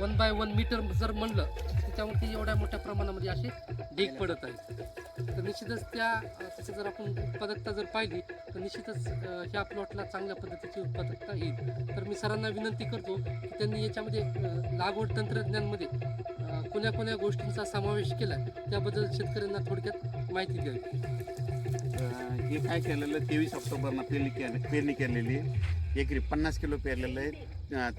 One by one metre जर म्हणलं तर त्याच्यावरती एवढ्या मोठ्या प्रमाणामध्ये असे ढीग पडत आहेत. तर निश्चितच त्या त्याचं जर आपण उत्पादकता जर पाहिली तर निश्चितच ह्या प्लॉटला चांगल्या पद्धतीची उत्पादकता येईल. तर मी सरांना विनंती करतो की त्यांनी याच्यामध्ये लागवड तंत्रज्ञानमध्ये कोण्या कोण्या गोष्टींचा समावेश केला त्याबद्दल शेतकऱ्यांना थोडक्यात माहिती द्यावी. हे काय केलेलं तेवीस ऑक्टोबरला पेरणी केली पेरणी केलेली एकरी पन्नास किलो पेरलेलं आहे.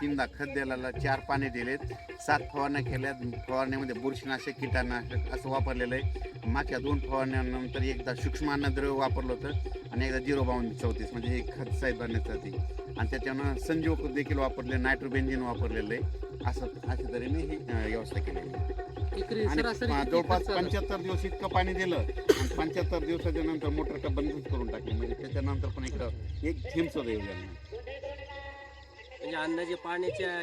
तीनदा खत दिलेलं चार पाणी दिलेत. सात फवारण्या केल्यात. फवारण्यामध्ये बुरशीनाशक कीटकनाशक असं वापरलेलं आहे. मागच्या दोन फवारण्यानंतर एकदा सूक्ष्म द्रव वापरलं होतं आणि एकदा झिरो बावन्न चौतीस म्हणजे हे खत साहेब भरण्यासाठी आणि त्याच्यानं संजीवक देखील वापरले नायट्रोबेन्झिन वापरलेलं आहे. असं अशा तऱ्हेने ही व्यवस्था केलेली आहे. जवळपास? पंच्याहत्तर दिवस इतकं पाणी दिलं. आणि पंच्याहत्तर दिवसाच्या नंतर मोटर का बंदच करून टाकली. म्हणजे त्याच्यानंतर पण इकडं एक थेंब सुद्धा येऊ लागला. म्हणजे अंदाजे पाण्याच्या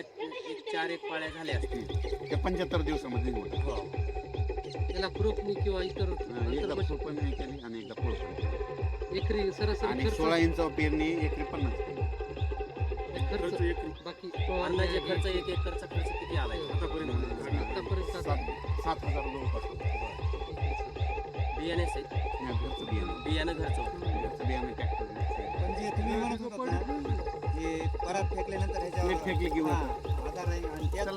एक चार एक पाळ्या झाल्या असतील. त्या पंच्याहत्तर दिवसामध्ये होतं त्याला खुरपणी किंवा इतर एकदा केली आणि एकदा. एकरी सरासरी आणि खर्च- सोळा इंच पेरणी एकरी पन्नास किलो. खर्च बाकी अंदाजे खर्च एक एकरचा खर्च किती आलाय? आतापर्यंत सात सात हजार जवळपास होतं. बियाणे सहित नाही, घरचं बियाणं. बियाणं घरचं. होतं. घरचं बियाणं ट्रॅक्टर पण जे तुम्ही म्हणत होतात ना हे परत फेकल्यानंतर ह्याच्यावर फेकली की. आधार आहे आणि. त्यात